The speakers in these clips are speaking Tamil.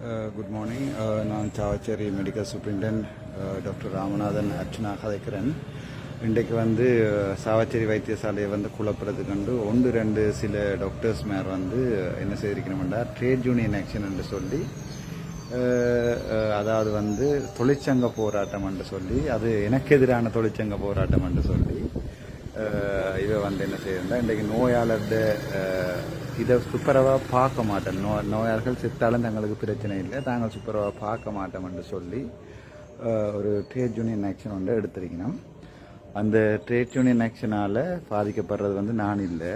Uh, குட் மார்னிங் uh, நான் Chavakachcheri medical superintendent doctor Ramanathan Archchuna கதைக்கிறேன். இன்றைக்கு வந்து uh, சாவச்சேரி வைத்தியசாலையை வந்து குழப்பறது கண்டு ஒன்று ரெண்டு சில டாக்டர்ஸ் மேர் வந்து என்ன செய்திருக்கணும்டா ட்ரேட் யூனியன் ஆக்ஷன் என்று சொல்லி அதாவது வந்து தொழிற்சங்க போராட்டம் என்று சொல்லி அது எனக்கு எதிரான தொழிற்சங்க போராட்டம் என்று சொல்லி அஹ், இவ வந்து என்ன செய்யறா இன்றைக்கு நோயாளர்கிட்ட இதை துப்புரவாக பார்க்க மாட்டேன் நோ நோயாளர்கள் செத்தாலும் தங்களுக்கு பிரச்சனை இல்லை. தாங்கள் துப்புரவாக பார்க்க மாட்டோம் என்று சொல்லி ஒரு ட்ரேட் யூனியன் ஆக்ஷன் ஒன்று எடுத்திருக்கணும் அந்த ட்ரேட் யூனியன் ஆக்ஷனால் பாதிக்கப்படுறது வந்து நான் இல்லை.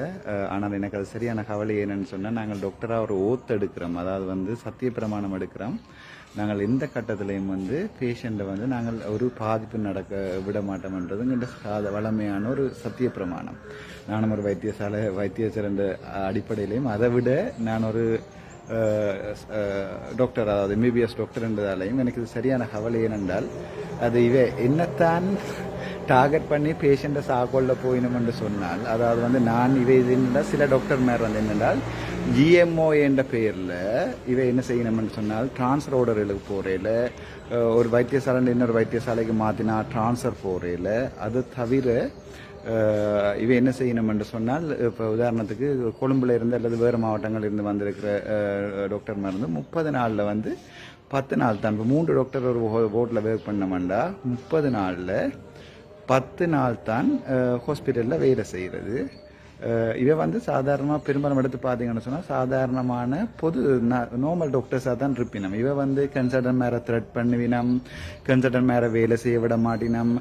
ஆனால் எனக்கு அது சரியான கவலை என்னன்னு சொன்னால் நாங்கள் டாக்டராக ஒரு ஓத்து எடுக்கிறோம். அதாவது வந்து சத்திய பிரமாணம் எடுக்கிறோம். நாங்கள் எந்த கட்டத்திலையும் வந்து பேஷண்ட்டை வந்து நாங்கள் ஒரு பாதிப்பு நடக்க விட மாட்டோம்ன்றது என்ற வளமையான ஒரு சத்திய பிரமாணம். நானும் ஒரு வைத்தியசாலை வைத்தியர் அடிப்படையிலையும் அதை விட நான் ஒரு டாக்டர் அதாவது எம்பிபிஎஸ் டாக்டர் என்றதாலையும் எனக்கு இது சரியான கவலை ஏனென்றால் அது இவ என்னத்தான் டார்கெட் பண்ணி பேஷண்ட்டை சாக்கொள்ள போயினும் சொன்னால் அதாவது வந்து நான் இவை இது சில டாக்டர் மேர் வந்து என்னென்றால் ஜிஎம்ஓ என்ற பெயரில் இவை என்ன செய்யணும்னு சொன்னால் டிரான்ஸ்ஃபர் ஆர்டர்களுக்கு போகிறேல ஒரு வைத்தியசாலை இன்னொரு வைத்தியசாலைக்கு மாற்றினா டிரான்ஸ்ஃபர் போகிறேல அது தவிர இவை என்ன செய்யணும் என்று சொன்னால் இப்போ உதாரணத்துக்கு கொழும்புல இருந்து அல்லது வேறு மாவட்டங்களில் இருந்து வந்திருக்கிற அஹ், டாக்டர் மருந்து முப்பது நாளில் வந்து பத்து நாள் தான். இப்போ மூன்று டாக்டர் ஒரு போட்டில் ஒர்க் பண்ணோம்னா முப்பது நாளில் பத்து நாள் தான் ஹாஸ்பிட்டலில் வேலை செய்கிறது இவை வந்து சாதாரணமாக பெரும்பாலும் எடுத்து பார்த்தீங்கன்னு சொன்னால் சாதாரணமான பொது நார்மல் டாக்டர்ஸாக தான் இருப்பினம். இவை வந்து கன்சல்டன் மேலே த்ரெட் பண்ணுவினம் கன்சல்டன் மேலே வேலை செய்ய விட மாட்டினம்.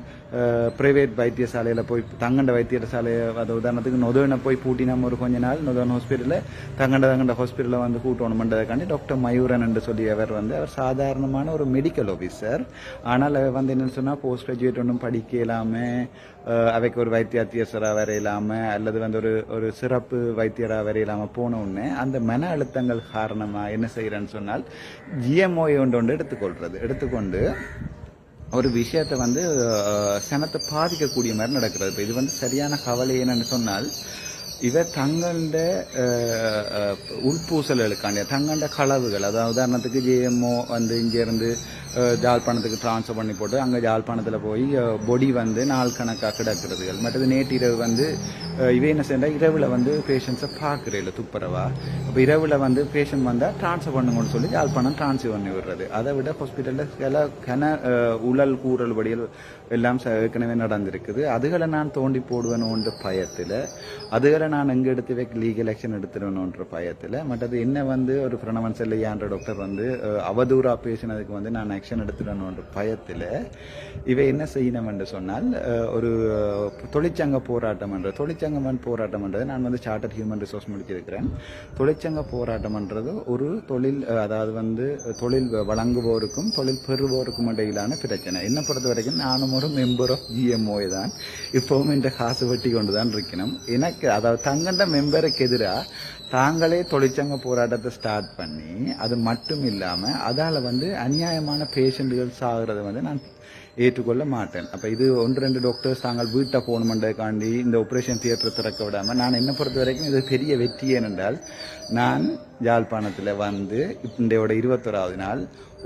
ப்ரைவேட் வைத்தியசாலையில் போய் தங்கண்ட வைத்தியசாலையை அது உதாரணத்துக்கு நொதனை போய் பூட்டினம் ஒரு கொஞ்ச நாள் நொதன் ஹாஸ்பிட்டலில் தங்கண்ட தங்கண்ட ஹாஸ்பிட்டலில் வந்து கூட்டணுமன்றதுக்காண்டி டாக்டர் மயூரன் என்று சொல்லி அவர் வந்து அவர் சாதாரணமான ஒரு மெடிக்கல் ஆஃபீஸர் ஆனால் அவர் வந்து என்னென்னு சொன்னால் போஸ்ட் கிராஜுவேட் ஒன்றும் படிக்க இல்லாமல் அவைக்கு ஒரு வைத்திய அத்தியசராக அல்லது வந்து ஒரு ஒரு சிறப்பு வைத்தியராக வர போன உடனே அந்த மன அழுத்தங்கள் காரணமாக என்ன செய்கிறேன்னு சொன்னால் ஜிஎம்ஓயை ஒன்று ஒன்று எடுத்துக்கொள்கிறது எடுத்துக்கொண்டு ஒரு விஷயத்தை வந்து சனத்தை பாதிக்கக்கூடிய மாதிரி நடக்கிறது. இப்போ இது வந்து சரியான கவலை என்னன்னு சொன்னால் இவ தங்கண்ட உள்பூசல்களுக்காண்டிய தங்கண்ட களவுகள் அதாவது உதாரணத்துக்கு ஜிஎம்ஓ வந்து இங்கேருந்து ஜாழ்ப்பாணத்துக்கு ட்ரான்ஸ்ஃபர் பண்ணி போட்டு அங்கே ஜாழ்ப்பாணத்தில் போய் பொடி வந்து நாள் கணக்காக கிடக்கிறதுகள் மற்றது நேற்றிரவு வந்து இவை என்ன செய்யறா? இரவில் வந்து பேஷண்ட்ஸை பார்க்குறேன் துப்புரவா? அப்போ இரவில் வந்து பேஷண்ட் வந்தால் ட்ரான்ஸ்ஃபர் பண்ணுங்கன்னு சொல்லி ஜாழ்ப்பாணம் ட்ரான்ஸ்ஃபர் பண்ணி விடுறது. அதை விட ஹாஸ்பிட்டலில் சில கன உழல் கூறல் வடிகள் எல்லாம் ஏற்கனவே நடந்திருக்குது. அதுகளை நான் தோண்டி போடுவேணுன்ற பயத்தில் அதுகளை நான் எங்கே எடுத்து வைக்க லீகல் ஆக்ஷன் எடுத்துடணுன்ற பயத்தில் மற்றது என்ன வந்து ஒரு பிரணவன் செல்லையான்ற டாக்டர் வந்து அவதூறாக பேசினதுக்கு வந்து நான் ஆக்ஷன் எடுத்துடணுன்ற பயத்தில் இவை என்ன செய்யணும் என்று சொன்னால் ஒரு தொழிற்சங்க போராட்டம் என்ற தொழிற்சங்கம் போராட்டம்ன்றது நான் வந்து சார்ட்டர் ஹியூமன் ரிசோர்ஸ் முடிச்சிருக்கிறேன். தொழிற்சங்க போராட்டம்ன்றது ஒரு தொழில் அதாவது வந்து தொழில் வழங்குவோருக்கும் தொழில் பெறுவோருக்கும் இடையிலான பிரச்சனை. என்னை பொறுத்த வரைக்கும் நானும் ஒரு மெம்பர் ஆஃப் ஜிஎம்ஓ தான். இப்போவும் இந்த காசு வெட்டி கொண்டு தான் இருக்கணும். எனக்கு அதாவது தங்கண்ட மெம்பருக்கு எதிராக தாங்களே தொழிற்சங்க போராட்டத்தை ஸ்டார்ட் பண்ணி அது மட்டும் இல்லாமல் அதால் வந்து அநியாயமான பேஷண்ட்டுகள் சாகிறத வந்து நான் ஏற்றுக்கொள்ள மாட்டேன். அப்போ இது ஒன்று ரெண்டு டாக்டர்ஸ் தாங்கள் வீட்டை போகணுமென்றதுக்காண்டி இந்த ஆப்ரேஷன் தியேட்டரை திறக்க விடாமல் நான் என்ன பொறுத்த வரைக்கும் இது பெரிய வெற்றி ஏனென்றால் நான் யாழ்ப்பாணத்தில் வந்து இன்றையோட இருபத்தொராவது நாள்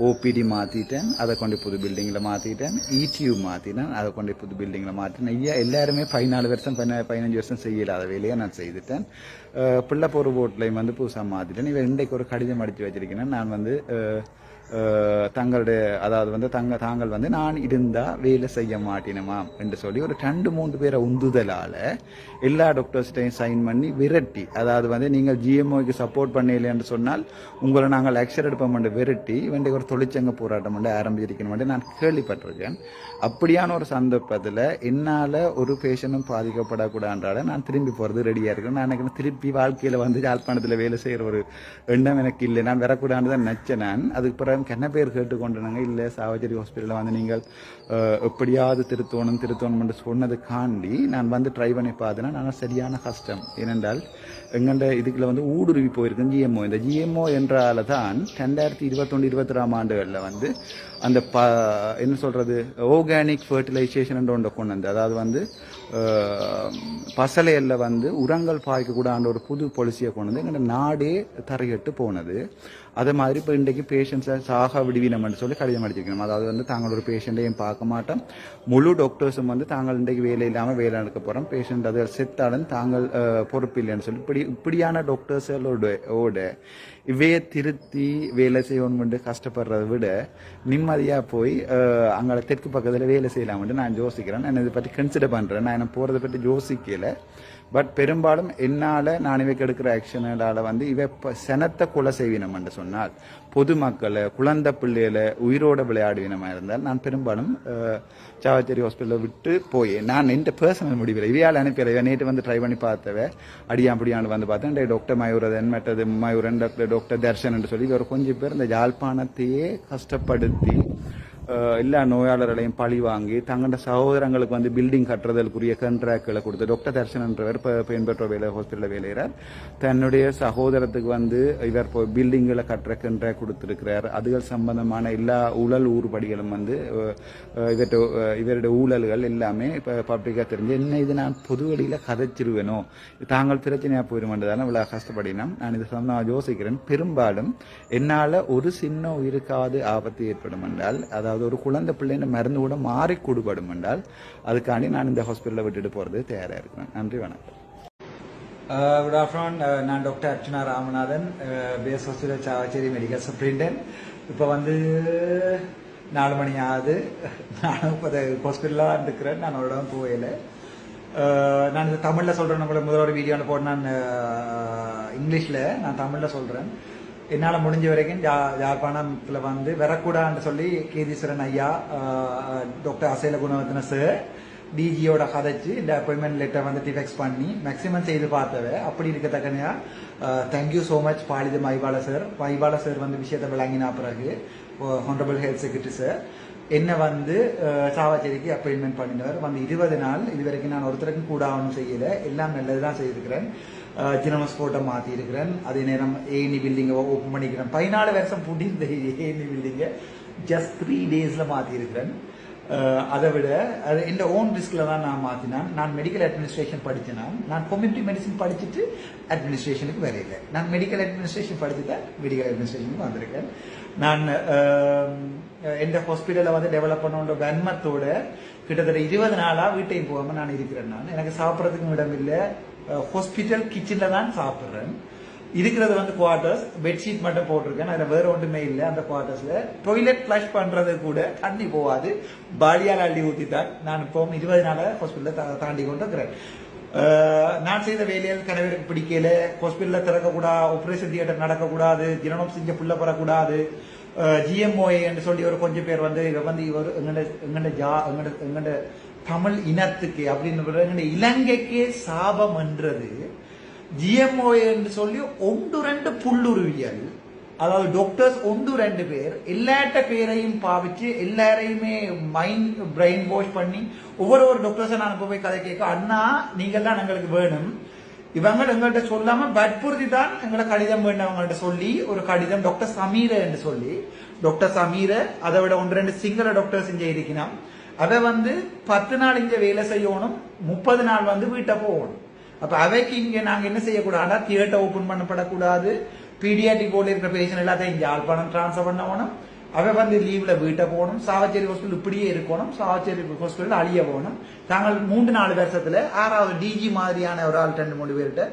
ஓபிடி மாற்றிட்டேன் அதை கொண்டு புது பில்டிங்கில் மாற்றிட்டேன் இடியூ மாற்றினேன் அதை கொண்டு புது பில்டிங்கில் மாற்றினேன் ஐயா எல்லாருமே பதினாலு வருஷம் பதினா பதினஞ்சு வருஷம் செய்யலாத வேலையை நான் செய்துட்டேன். பிள்ளை போகிற போட்லையும் வந்து புதுசாக மாற்றிட்டேன் இவன் இன்றைக்கு ஒரு கடிதம் அடித்து வச்சிருக்கேன் நான் வந்து தங்களுடைய அதாவது வந்து தங்க தாங்கள் வந்து நான் இருந்தால் வேலை செய்ய மாட்டினமா என்று சொல்லி ஒரு ரெண்டு மூன்று பேரை உந்துதலால் எல்லா டாக்டர்ஸ்டையும் சைன் பண்ணி விரட்டி அதாவது வந்து நீங்கள் ஜிஎம்ஓக்கு சப்போர்ட் பண்ணல என்று சொன்னால் உங்களை நாங்கள் ஆக்ஷன் எடுப்போம் என்று விரட்டி வேண்டிய ஒரு தொழிற்சங்க போராட்டம் வந்து ஆரம்பிச்சிருக்கணும் நான் கேள்விப்பட்டிருக்கேன். அப்படியான ஒரு சந்தர்ப்பத்தில் என்னால் ஒரு பேஷண்ட்டும் பாதிக்கப்படக்கூடாதால நான் திரும்பி போகிறது ரெடியாக இருக்கேன் நான் எனக்கு திருப்பி வாழ்க்கையில் வந்து யாழ்ப்பாணத்தில் வேலை செய்கிற ஒரு எண்ணம் எனக்கு இல்லை. நான் வரக்கூடாதுன்னு தான் நினச்சேன் நான். அதுக்கு பிறகு என்ன பேர் கேட்டுக்கொண்டாங்க இல்லை சாவஜரி ஹாஸ்பிட்டலில் வந்து நீங்கள் எப்படியாவது திருத்தோணும் திருத்தோணும் என்று சொன்னதுக்காண்டி நான் வந்து ட்ரை பண்ணி பார்த்தேன்னா நான் சரியான கஷ்டம் ஏனென்றால் எங்கண்ட இதுக்குள்ள வந்து ஊடுருவி போயிருக்கு ஜிஎம்ஓ இந்த ஜிஎம்ஓ என்றால தான் ரெண்டாயிரத்தி இருபத்தொன்று இருபத்தி ஆண்டுகளில் வந்து அந்த ப என்ன சொல்கிறது ஆர்கானிக் ஃபர்டிலைசேஷன் ஒன்றை கொண்டு வந்து அதாவது வந்து பசலையில் வந்து உரங்கள் பாய்க்கக்கூடாத ஒரு புது பாலிசியை கொண்டு வந்து எங்கள் நாடே தரையிட்டு போனது அதே மாதிரி இப்போ இன்றைக்கு பேஷண்ட்ஸை சாக விடுவினம்னு சொல்லி கடிதம் அடிச்சிருக்கணும் அதாவது வந்து தாங்களோட ஒரு பேஷண்ட்டையும் பார்க்க மாட்டோம். முழு டாக்டர்ஸும் வந்து தாங்கள் இன்றைக்கு வேலை இல்லாமல் வேலை நடக்க போகிறோம் பேஷண்ட் அது செத்தாலும் தாங்கள் பொறுப்பு இல்லைன்னு சொல்லி இப்படி இப்படியான டாக்டர்ஸோட ஓட இவைய திருத்தி வேலை செய்யணும்னு கஷ்டப்படுறதை விட நிம்மதியாக போய் அங்கே தெற்கு பக்கத்தில் வேலை செய்யலாம்னு நான் யோசிக்கிறேன். நான் இதை பற்றி கன்சிடர் பண்ணுறேன் நான் என்ன போகிறத பற்றி யோசிக்கலை. பட் பெரும்பாலும் என்னால் நான் இவைக்கு எடுக்கிற ஆக்ஷனால் வந்து இவை இப்போ சனத்தை கொலை செய்வினம் என்று சொன்னால் பொதுமக்களை குழந்தை பிள்ளைகளை உயிரோட விளையாடுவினமாக இருந்தால் நான் பெரும்பாலும் சாவச்சேரி ஹாஸ்பிட்டலில் விட்டு போய் நான் எந்த பர்சனல் முடிவில் இவையால் அனுப்பியல இவன் நேற்று வந்து ட்ரை பண்ணி பார்த்தவ அடியா அப்படியாண்டு வந்து பார்த்தேன் டேய் டாக்டர் மயூரதன் மற்றது மயூரன் டாக்டர் டாக்டர் தர்ஷன் என்று சொல்லி இவர் கொஞ்சம் பேர் இந்த யாழ்ப்பாணத்தையே கஷ்டப்படுத்தி எல்லா நோயாளர்களையும் பழி வாங்கி தங்களோட சகோதரங்களுக்கு வந்து பில்டிங் கட்டுறதற்குரிய கண்ட்ராக்களை கொடுத்து டாக்டர் தர்ஷனன்றவர் இப்போ பெண்பெற்ற வேலை ஹாஸ்பிட்டலில் வேலையிறார் தன்னுடைய சகோதரத்துக்கு வந்து இவர் இப்போ பில்டிங்களை கட்டுற கண்ட்ராக்ட் கொடுத்துருக்கிறார் அதுகள் சம்பந்தமான எல்லா ஊழல் ஊறுபடிகளும் வந்து அஹ், இவருடைய ஊழல்கள் எல்லாமே இப்போ பப்ளிக்காக தெரிஞ்சு என்ன இது நான் பொது வழியில் கதைச்சிருவேனோ தாங்கள் பிரச்சனையாக போயிருமென்றதால இவ்வளோ கஷ்டப்படினோம் நான் இது சொன்ன யோசிக்கிறேன் பெரும்பாலும் என்னால் ஒரு சின்ன உயிருக்காவது ஆபத்து ஏற்படும் என்றால் அதாவது ஒரு குழந்தை பிள்ளைன்னு மருந்து கூட மாறி கொடுபடும் என்றால் அதுக்காண்டி நான் இந்த ஹாஸ்பிட்டலில் விட்டுட்டு போகிறது தயாராக இருக்கிறேன். நன்றி வணக்கம். Uh, குட் ஆஃப்டர்நூன் uh, நான் doctor Archchuna Ramanathan. Base hospital Chavakachcheri medical superintendent இப்போ வந்து நாலு மணி ஆகுது. நானும் இப்போ ஹாஸ்பிட்டலாக தான் இருக்கிறேன். நான் ஒரு இடம் போகல. Uh, நான் இந்த தமிழில் சொல்கிறேன் உங்களை முதல் ஒரு வீடியோவில் போட்டு நான் இங்கிலீஷில் நான் தமிழில் சொல்கிறேன் என்னால் முடிஞ்ச வரைக்கும் ஜா யாழ்ப்பாணத்தில் வந்து வரக்கூடாதுன்னு சொல்லி கீதீஸ்வரன் ஐயா டாக்டர் அசைல குணவர்த்தன சார் டிஜியோட கதைச்சு இந்த அப்பாயின்மெண்ட் லெட்டர் வந்து டிஃபெக்ஸ் பண்ணி மேக்ஸிமம் செய்து பார்த்தவ அப்படி இருக்கத்தக்கனையா thank you so much Palitha Mahipala sir Mahipala sir வந்து விஷயத்தை விளங்கினா பிறகு ஹானரபிள் ஹெல்த் செக்ரட்டரி சார் என்ன வந்து சாவாச்சேரிக்கு அப்பாயின்மெண்ட் பண்ணினவர். வந்து இருபது நாள் இது வரைக்கும் நான் ஒருத்தருக்கும் கூட ஆகணும் செய்யலை. எல்லாம் நல்லது தான் செய்திருக்கிறேன். ஜினமஸ் ஸ்போர்ட்டை மாற்றி இருக்கிறேன். அதே நேரம் ஏனி பில்டிங்கை ஓப்பன் பண்ணிக்கிறேன். பதினாலு வருஷம் பூட்டியிருந்த ஏனி பில்டிங்கை ஜஸ்ட் த்ரீ டேஸில் மாற்றிருக்கிறேன் அதை விட அது இந்த ஓன் ரிஸ்கில் தான் நான் மாற்றினான் நான் மெடிக்கல் அட்மினிஸ்ட்ரேஷன் படித்தேன்? நான் நான் கம்யூனிட்டி மெடிசன் படிச்சுட்டு அட்மினிஸ்ட்ரேஷனுக்கு வரையில. நான் மெடிக்கல் அட்மினிஸ்ட்ரேஷன் படிச்சுட்டேன் மெடிக்கல் அட்மினிஸ்ட்ரேஷனுக்கு வந்திருக்கேன். நான் எந்த ஹாஸ்பிட்டலில் வந்து டெவலப் பண்ணோன்ற வன்மத்தோட கிட்டத்தட்ட இருபது நாளாக வீட்டையும் போகாமல் நான் இருக்கிறேன் நான். எனக்கு சாப்பிட்றதுக்கும் இடம் இல்லை ஹாஸ்பிட்டல் கிச்சனில் தான் சாப்பிட்றேன். இருக்கிறது வந்து குவார்டர்ஸ் பெட்ஷீட் மட்டும் போட்டிருக்கேன். அதில் வேற ஒன்றுமே இல்லை. அந்த குவார்டர்ஸில் டொய்லெட் ஃப்ளஷ் பண்ணுறது கூட தண்ணி போகாது. பாலியால் அள்ளி ஊற்றி தான் நான் இப்போ இருபது நாளாக ஹாஸ்பிட்டலில் தாண்டி கொண்டு இருக்கிறேன் நான் செய்த வேலையில் கணவருக்கு பிடிக்கல. ஹாஸ்பிட்டலில் திறக்கக்கூடாது ஆப்ரேஷன் தியேட்டர் நடக்கக்கூடாது. ஜீரணம் செஞ்ச புள்ள பெறக்கூடாது. ஜிஎம்ஓஏ என்று சொல்லி ஒரு கொஞ்சம் பேர் வந்து இவ வந்து இவர் எங்கட எங்கட ஜா எங்கட எங்கட தமிழ் இனத்துக்கு அப்படின்னு எங்கட இலங்கைக்கே சாபம் என்றது. ஜிஎம்ஓ என்று சொல்லி ஒன்று ரெண்டு புல்லுருவியல். அதாவது டாக்டர்ஸ் ஒன்று ரெண்டு பேர். எல்லாட்ட பேரையும் பாவிச்சு எல்லாரையுமே மைண்ட் பிரெயின் வாஷ் பண்ணி ஒவ்வொரு ஒரு டாக்டர்ஸை நான் போய் கதை கேட்க அண்ணா நீங்கள்லாம் எங்களுக்கு வேணும். இவங்க எங்கள்கிட்ட சொல்லாம வற்புறுத்தி தான் எங்களை கடிதம் வேண்டவங்கள்ட்ட சொல்லி ஒரு கடிதம் டாக்டர் சமீர என்று சொல்லி டாக்டர் சமீர அதை விட ஒன்று ரெண்டு சிங்கள டாக்டர்ஸ் இங்கே இருக்கிறான். அதை வந்து பத்து நாள் இங்க வேலை செய்யணும் முப்பது நாள் வந்து வீட்டை போகணும். அப்ப அவைக்கு இங்க நாங்க என்ன செய்யக்கூடாதுன்னா தியேட்டர் ஓபன் பண்ணப்படக்கூடாது. பீடியாட்டிக் போர்டில் இருக்கிற பேஷண்ட் எல்லாத்தையும் இங்க யாழ்ப்பாணம் டிரான்ஸ்ஃபர் பண்ணணும். அவ வந்து லீவ்ல வீட்டை போகணும் சாவச்சேரி ஹாஸ்பிட்டல் இப்படியே இருக்கணும் சாவச்சேரி ஹாஸ்பிட்டல் அழிய போகணும். தாங்கள் மூன்று நாலு வருஷத்துல ஆறாவது டிஜி மாதிரியான ஒரு ஆள் ரெண்டு மூணு பேர்கிட்ட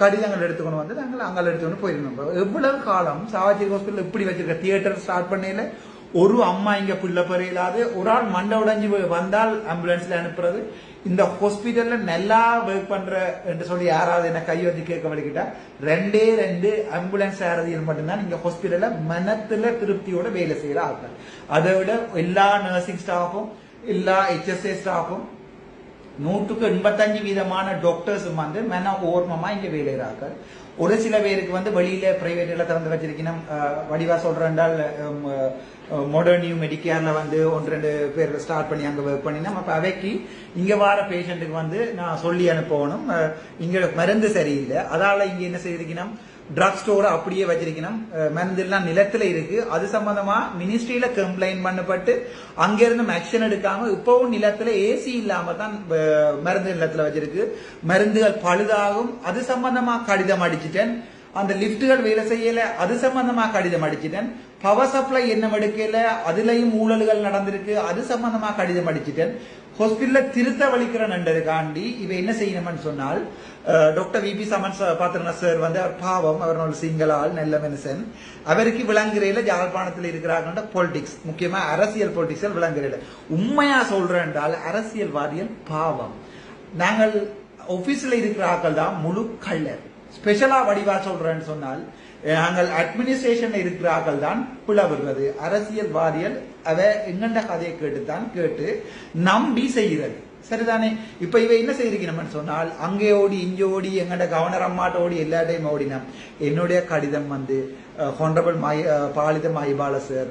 கடிதங்கள் எடுத்துக்கணும் வந்து நாங்கள் அங்கே எடுத்துக்கொண்டு போயிருந்தோம். எவ்வளவு காலம் சாவச்சேரி ஹாஸ்பிட்டல் இப்படி வச்சிருக்க தியேட்டர் ஸ்டார்ட் பண்ணையில ஒரு அம்மா இங்க பிள்ளை பெறையிலாது ஒரு ஆள் மண்டை உடைஞ்சு வந்தால் ஆம்புலன்ஸ்ல அனுப்புறது. இந்த ஹாஸ்பிட்டல்ல நல்லா ஒர்க் பண்ற என்று சொல்லி யாராவது என்ன கை கேட்க வலிக்கிட்டா ரெண்டே ரெண்டு ஆம்புலன்ஸ் யாராவது மட்டும்தான் இங்க ஹாஸ்பிட்டல்ல மனத்துல திருப்தியோட வேலை செய்யற ஆட்கள். அதை விட எல்லா நர்சிங் ஸ்டாஃபும் எல்லா ஹெச்எஸ்ஏ ஸ்டாஃபும் நூற்றுக்கு எண்பத்தஞ்சு வீதமான டாக்டர்ஸும் வந்து மென ஓர்மமா இங்க வேலைகிறார்கள் ஒரு சில பேருக்கு வந்து வெளியில பிரைவேட்ல திறந்து வச்சிருக்கணும். வடிவா சொல்றேன்டால் மாடர்ன் நியூ மெடிக்கேர்ல வந்து ஒன்று ரெண்டு பேர் ஸ்டார்ட் பண்ணி அங்கே ஒர்க் பண்ணினா அப்போ அவைக்கு இங்கே வர பேஷண்ட்டுக்கு வந்து நான் சொல்லி அனுப்பணும். இங்கே இங்க மருந்து சரியில்லை. அதால இங்க என்ன செய்திருக்கணும்? ட்ரக் ஸ்டோரை அப்படியே வச்சிருக்கணும். மருந்துலாம் நிலத்துல இருக்கு. அது சம்பந்தமா மினிஸ்ட்ரியில கம்ப்ளைண்ட் பண்ணப்பட்டு அங்கிருந்து ஆக்ஷன் எடுக்காம இப்பவும் நிலத்துல ஏசி இல்லாம தான் மருந்து நிலத்துல வச்சிருக்கு. மருந்துகள் பழுதாகும். அது சம்பந்தமா கடிதம் அடிச்சிட்டேன். அந்த லிப்டுகள் வேலை செய்யல. அது சம்பந்தமா கடிதம் அடிச்சிட்டேன். பவர் சப்ளை என்ன எடுக்கல. அதுலயும் ஊழல்கள் நடந்திருக்கு. அது சம்பந்தமா கடிதம் அடிச்சிட்டேன். ஹாஸ்பிட்டல்ல திருத்த வலிக்கிறேன்ன்றதுக்காண்டி இவ என்ன செய்யணும்னு சொன்னால் doctor doctor VP Saman Pathirana sir வந்து அவர் பாவம் அவர் ஒரு சிங்களால் நல்ல மனுஷன். அவருக்கு விளங்குறையில ஜாழ்ப்பாணத்தில் இருக்கிறாங்கன்ற பொலிட்டிக்ஸ் முக்கியமா அரசியல் பொலிட்டிக்ஸ் விளங்குறையில. உண்மையா சொல்றேன் என்றால் அரசியல்வாதிகள் பாவம். நாங்கள் ஆபீஸ்ல இருக்கிற ஆக்கள் தான் முழு கள்ளர். ஸ்பெஷலா வடிவா சொல்றேன்னு சொன்னால் நாங்கள் அட்மினிஸ்ட்ரேஷன்ல இருக்கிறார்கள் தான் பிளவுறது அரசியல்வாதிகள் அவ எங்கண்ட கதையை கேட்டுத்தான் கேட்டு நம்பி செய்கிறது. சரிதானே? இப்ப இவ என்ன செய்திருக்கணும்னு சொன்னால் அங்கே ஓடி இங்கே ஓடி எங்கட கவர்னர் அம்மாட்ட ஓடி எல்லா டைம் ஓடினோம் என்னுடைய கடிதம் வந்து ஹொண்டபிள் மை பாலித மைபால சார்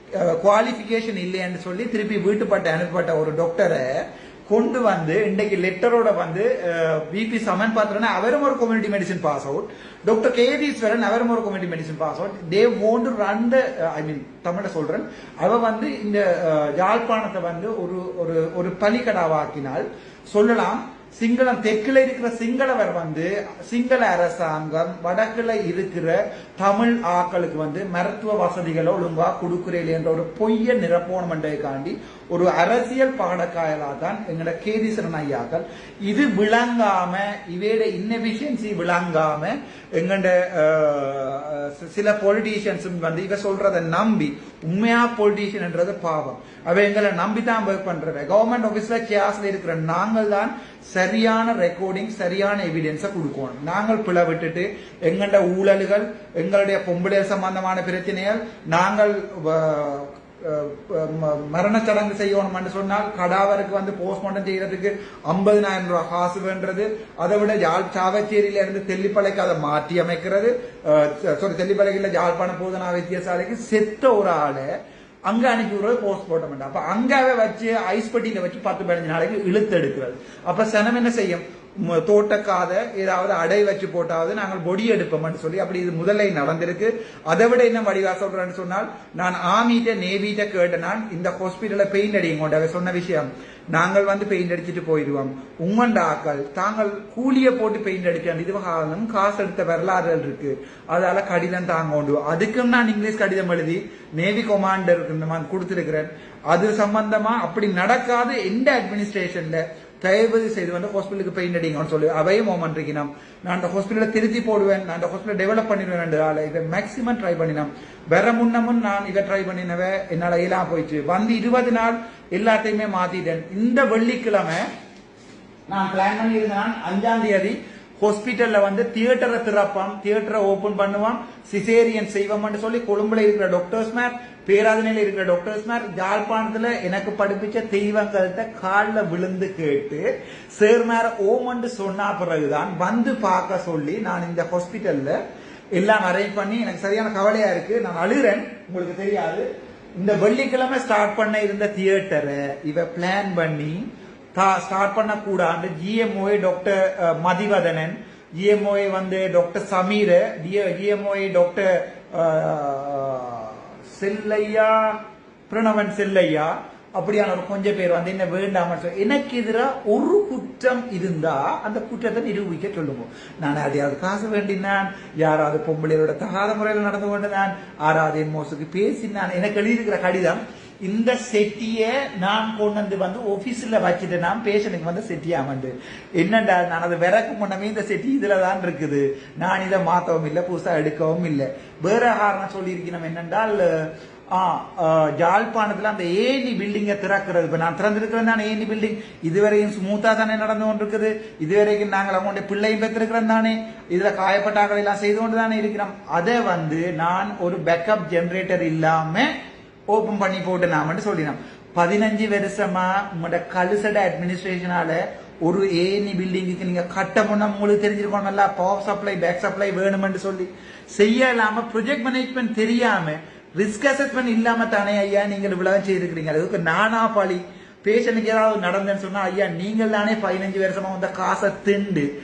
குவாலிஃபிகேஷன் இல்லைன்னு சொல்லி திருப்பி வீட்டுப்பட்ட அனுப்பப்பட்ட ஒரு டாக்டரை கொண்டு வந்து இன்றைக்கு லெட்டரோட வந்து பிபி சமன் பாத்திரனா அவரும் ஒரு community medicine pass out doctor Ketheeswaran அவரும் ஒரு community medicine pass out they won't run the I mean தமிழ சொல்றேன். அவ வந்து இந்த யாழ்ப்பாணத்தை வந்து ஒரு ஒரு ஒரு பலிக்கடாவாக்கினால் சொல்லலாம். சிங்களம் தெற்குல இருக்கிற சிங்களவர் வந்து சிங்கள அரசாங்கம் வடக்குல இருக்கிற தமிழ் ஆக்களுக்கு வந்து மருத்துவ வசதிகளை ஒழுங்கா கொடுக்குறேன் என்ற ஒரு பொய்ய நிரப்போனம் காண்டி ஒரு அரசியல் பாடக்காயலா தான் எங்கட கேதீசரன் ஐயாக்கள். இது விளங்காம இவையோட இன்னெபிஷியன்சி விளங்காம எங்கட சில பொலிட்டீஷியன்ஸும் வந்து இவ சொல்றதை நம்பி உண்மையா பொலிட்டீஷியன்ன்றது பாவம். அவ எங்களை நம்பி தான் ஒர்க் பண்றவ கவர்மெண்ட் ஆபீஸ்ல கேஸ்ல இருக்கிற நாங்கள் தான் சரியான ரெக்கார்டிங் சரியான எவிடன்ஸை கொடுக்கணும். நாங்கள் பிள விட்டுட்டு ஊழல்கள் எங்களுடைய பொம்பளை சம்பந்தமான பிரச்சனைகள் நாங்கள் மரணச்சடங்கு அஹ் செய்யணும்னு சொன்னால் கடாவருக்கு வந்து போஸ்ட்மார்ட்டம் செய்யறதுக்கு ஐம்பதினாயிரம் ரூபாய் காசு வேண்டது அதை விட யாழ் சாவச்சேரியில இருந்து தெல்லிப்பளைக்கு அதை மாற்றி அமைக்கிறது சாரி தெல்லிப்பளைக்கு யாழ்ப்பாணம் போதனா வைத்தியசாலைக்கு செத்த ஒரு ஆளை அங்க அனுப்பி விடுறது போஸ்ட்மார்ட்டம் அப்ப அங்கவே வச்சு ஐஸ் பெட்டியில வச்சு பத்து பதினஞ்சு நாளைக்கு இழுத்து எடுக்கிறது. அப்ப சனம் என்ன செய்யும்? தோட்டக்காத ஏதாவது அடை வச்சு போட்டாவது நாங்கள் பொடி எடுப்போம்னு சொல்லி அப்படி இது முதலை நடந்திருக்கு. அதை விட என்ன வடிவா சொல்றேன்னு சொன்னால் நான் ஆமிட்ட நேவிட்ட கேட்ட நான் இந்த ஹாஸ்பிட்டல பெயிண்ட் அடிங்க கொண்டு சொன்ன விஷயம். நாங்கள் வந்து பெயிண்ட் அடிச்சுட்டு போயிடுவோம். உங்கண்ட ஆக்கள் தாங்கள் கூலிய போட்டு பெயிண்ட் அடிச்சான் இது காலம் காசு எடுத்த வரலாறுகள் இருக்கு. அதால கடிதம் தாங்க உண்டு. அதுக்கும் நான் இங்கிலீஷ் கடிதம் எழுதி நேவி கொமாண்டருக்கு நான் மாதிரி கொடுத்திருக்கிறேன். அது சம்பந்தமா அப்படி நடக்காது. எந்த அட்மினிஸ்ட்ரேஷன்ல தயவு செய்து வந்து ஹாஸ்பிட்டலுக்கு பெயிண்ட் அடிங்கன்னு சொல்லி அவையும் மோமன் இருக்கணும் நான் அந்த ஹாஸ்பிட்டலை திருத்தி போடுவேன் நான் அந்த ஹாஸ்பிட்டல் டெவலப் பண்ணிடுவேன் ரெண்டு ஆளை இதை மேக்சிமம் ட்ரை பண்ணினோம். வேற முன்னமும் நான் இதை ட்ரை பண்ணினவ என்னால இயலாம் போயிடுச்சு வந்து இருபது நாள் எல்லாத்தையுமே மாத்திட்டேன். இந்த வெள்ளிக்கிழமை நான் பிளான் பண்ணியிருந்தேன் அஞ்சாம் தேதி ஹாஸ்பிட்டல்ல வந்து தியேட்டரை திறப்பான் தியேட்டரை ஓபன் பண்ணுவான் சிசேரியன் செய்வோம்னு சொல்லி கொழும்புல இருக்கிற டாக்டர்ஸ் மேர் பேராதனையில இருக்கிற டாக்டர்ஸ் மேர் ஜாழ்ப்பாணத்துல எனக்கு படிப்பிச்ச தெய்வங்கள்ட்ட காலில் விழுந்து கேட்டு சேர் மேர ஓமண்டு சொன்ன பிறகுதான் வந்து பார்க்க சொல்லி நான் இந்த ஹாஸ்பிட்டல்ல எல்லாம் அரேஞ்ச் பண்ணி எனக்கு சரியான கவலையா இருக்கு. நான் அழுகிறேன் உங்களுக்கு தெரியாது. இந்த வெள்ளிக்கிழமை ஸ்டார்ட் பண்ண இருந்த தியேட்டரை இவ பிளான் பண்ணி ஸ்டார்ட் பண்ண கூடாது ஜிஎம்ஓஏ டாக்டர் மதிவதனன். ஜிஎம்ஓஏ வந்து doctor Sameer GMOA doctor Chelliah? Pranavan Chelliah? அப்படியான ஒரு கொஞ்சம் பேர் வந்து என்ன வேண்டாம சொல்லி எனக்கு எதிராக ஒரு குற்றம் இருந்தா அந்த குற்றத்தை நிரூபிக்க சொல்லுவோம். நான் அதையாவது காசு வேண்டினான் யாராவது பொம்பளையோட தகாத முறையில் நடந்து கொண்டு நான் ஆறாவது மோசுக்கு பேசினான். எனக்கு எழுதியிருக்கிற கடிதம் இந்த செட்டிய நான் கொண்டு வந்து வந்து ஆபீஸ்ல வச்சுட்டு நான் பேஷனுக்கு வந்து செட்டியா வந்து. என்னடா நான் அதை விறக்கு முன்னமே இந்த செட்டி இதுல தான் இருக்குது. நான் இதை மாத்தவும் இல்லை புதுசா எடுக்கவும் இல்லை. வேற காரணம் சொல்லியிருக்கணும் என்னென்றால் ஆ, ஜாழ்ப்பாணத்துல அந்த ஏனி பில்டிங்கை திறக்கிறது. இப்ப நான் திறந்திருக்கிறேன் தானே ஏனி பில்டிங் இதுவரையும் ஸ்மூத்தா தானே நடந்து கொண்டிருக்குது. இதுவரைக்கும் நாங்கள் அவங்களுடைய பிள்ளையும் பெற்றிருக்கிறோம் தானே. இதுல காயப்பட்டாக்கள் எல்லாம் செய்து கொண்டு தானே இருக்கிறோம். அதை வந்து நான் ஒரு பேக்கப் ஜென்ரேட்டர் இல்லாமல் ஓபன் பண்ணி போட்டு நாமன்னு சொல்லினோம் பதினஞ்சு வருஷமா உங்களோட கலுசட அட்மினிஸ்ட்ரேஷனால ஒரு ஏஎன்இ பில்டிங்குக்கு நீங்க கட்ட முன்ன உங்களுக்கு தெரிஞ்சிருக்கணும்ல பவர் சப்ளை பேக் சப்ளை வேணும்னு சொல்லி. செய்ய இல்லாம ப்ரொஜெக்ட் மேனேஜ்மெண்ட் தெரியாம ரிஸ்க் அசஸ்மெண்ட் இல்லாம தானே ஐயா நீங்கள் இவ்வளவு செய்திருக்கிறீங்க. அதுக்கு நானா பழி. பேஷனுக்கு ஏதாவது நடந்தேன்னு சொன்னா ஐயா நீங்கள் தானே பதினஞ்சு வருஷமா வந்த காசை திண்டு.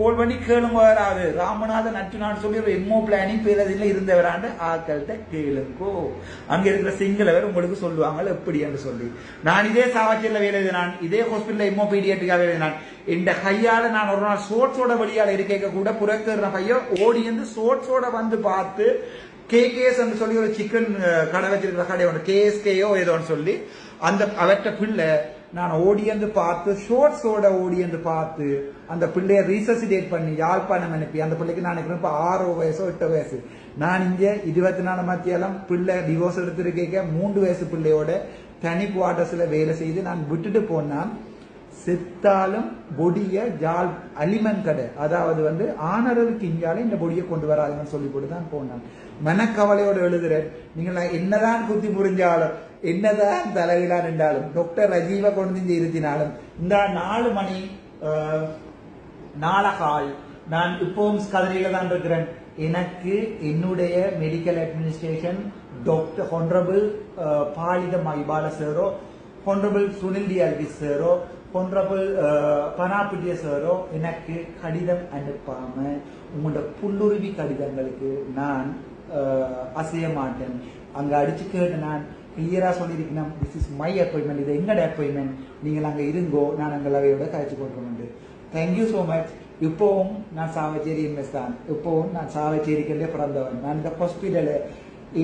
கோல் பண்ணி கேளுங்க வராது. ராமநாத நச்சுனான்னு சொல்லி ஒரு எம்மோ பிளானிங் பேரதில் இருந்தவராண்டு ஆக்கள்கிட்ட கேளுங்கோ. அங்க இருக்கிற சிங்களவர் உங்களுக்கு சொல்லுவாங்க எப்படி என்று சொல்லி. நான் இதே சாவச்சியில் வேலை எழுதினான் இதே ஹாஸ்பிட்டல் எம்மோ பீடியாட்டிக்கா வேலை எழுதினான். இந்த கையால நான் ஒரு நாள் சோட்ஸோட வழியால் இருக்க கூட புறக்கிற பையன் ஓடி வந்து சோட்ஸோட வந்து பார்த்து கேகேஎஸ் சொல்லி ஒரு சிக்கன் கடை வச்சிருக்கிற கடை ஒன்று கேஎஸ்கேயோ ஏதோன்னு சொல்லி அந்த அவற்ற பிள்ளை நான் ஓடியந்து பார்த்து ஷோர்ட்ஸோட ஓடியந்து பார்த்து அந்த பிள்ளைய ரீசசிடேட் பண்ணி யாழ்ப்பாணம் அனுப்பி அந்த பிள்ளைக்கு நான் இப்போ ஆறோ வயசோ எட்டு வயசு. நான் இங்கே இருபத்தி நாலு மத்தியாலம் பிள்ளை டிவோர்ஸ் எடுத்திருக்க மூன்று வயசு பிள்ளையோட தனி குவார்டர்ஸில் வேலை செய்து நான் விட்டுட்டு போனான் செத்தாலும் பொடிய ஜால் அலிமன் கடை. அதாவது வந்து ஆனரவுக்கு இங்கால இந்த பொடியை கொண்டு வராதுன்னு சொல்லி போட்டு தான் போனான் மனக்கவலையோடு எழுதுறேன். நீங்கள் என்னதான் குத்தி புரிஞ்சாலும் என்னதான் தலைவிழா நின்றாலும் டாக்டர் ரஜீவ கொண்டு வந்து இருத்தினாலும் இந்த நாலு மணி அஹ், நாளகால் நான் இப்பவும் கதிரையில தான் இருக்கிறேன். எனக்கு என்னுடைய medical administration doctor honourable Palitha Mahipala சேரோ honourable Sunil De Alwis சேரோ ஹொனரபிள் பனாபிட்டிய சாரோ எனக்கு கடிதம் அனுப்பாம உங்களோட புல்லுருவி கடிதங்களுக்கு நான் அசைய மாட்டேன் அங்க அடிச்சு கேட்டு நான் கிளியரா சொல்லியிருக்கேன் திஸ் இஸ் மை அப்பாயின்மெண்ட் இது எங்கட அப்பாயின்மெண்ட் நீங்கள் அங்க இருங்கோ நான் அங்கே லவையோட கழிச்சு கொண்டு தேங்க்யூ ஸோ மச் இப்போவும் நான் சாவச்சேரி எம்எஸ் தான். இப்போவும் நான் சாவச்சேரிக்கல்லே பிறந்தவன். நான் இந்த ஹாஸ்பிட்டலு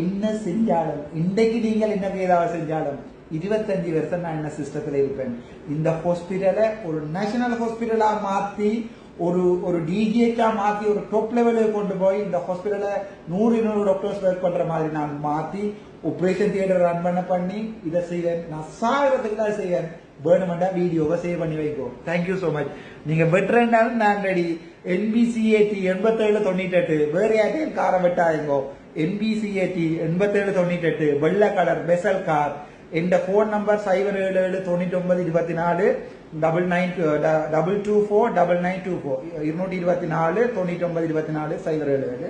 என்ன செஞ்சாலும் இன்றைக்கு நீங்கள் என்ன ஏதாவது செஞ்சாலும் இருபத்தஞ்சு வருஷம் நான் என்ன சிஸ்டத்தில் இருப்பேன். இந்த ஹாஸ்பிட்டலை ஒரு நேஷனல் ஹாஸ்பிட்டலா மாற்றி ஒரு ஒரு டிஜிஹெச்சா மாற்றி ஒரு டாப் லெவலுக்கு கொண்டு போய் இந்த ஹாஸ்பிட்டலை நூறு நூறு டாக்டர்ஸ் ஒர்க் பண்ற மாதிரி நான் மாற்றி ஆப்ரேஷன் தியேட்டர் ரன் பண்ண பண்ணி இதை செய்வேன். நான் சாகிறதுக்கு தான் செய்வேன். வேணுமெண்டா வீடியோவை சேவ் பண்ணி வைக்கோ தேங்க்யூ ஸோ மச் நீங்க வெட்டுறேன்னாலும் நான் ரெடி என்பிசிஏடி எண்பத்தேழு தொண்ணூத்தெட்டு. வேற யார்ட்டையும் காரை வெட்டாதீங்கோ. என்பிசிஏடி எண்பத்தேழு தொண்ணூத்தெட்டு. வெள்ளை கலர் பெசல் கார் இந்த ஃபோன் நம்பர் சைபர் ஏழு ஏழு தொண்ணூற்றி ஒன்பது இருபத்தி நாலு double nine double two four double nine two four இருநூற்றி இருபத்தி நாலு தொண்ணூற்றி ஒன்பது இருபத்தி நாலு சைபர் ஏழு ஏழு.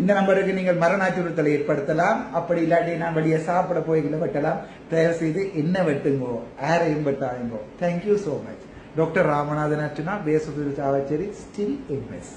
இந்த நம்பருக்கு நீங்கள் மரண அச்சுறுத்தலை ஏற்படுத்தலாம். அப்படி இல்லாட்டி நான் வெளியே சாப்பிட போய்களை வெட்டலாம். தயவு செய்து என்ன வெட்டுங்கோ ஆரையும் வெட்டாயுங்கோ thank you so much doctor Ramanathan Archchuna பேசுதல் சாவச்சேரி ஸ்டில் எம்எஸ்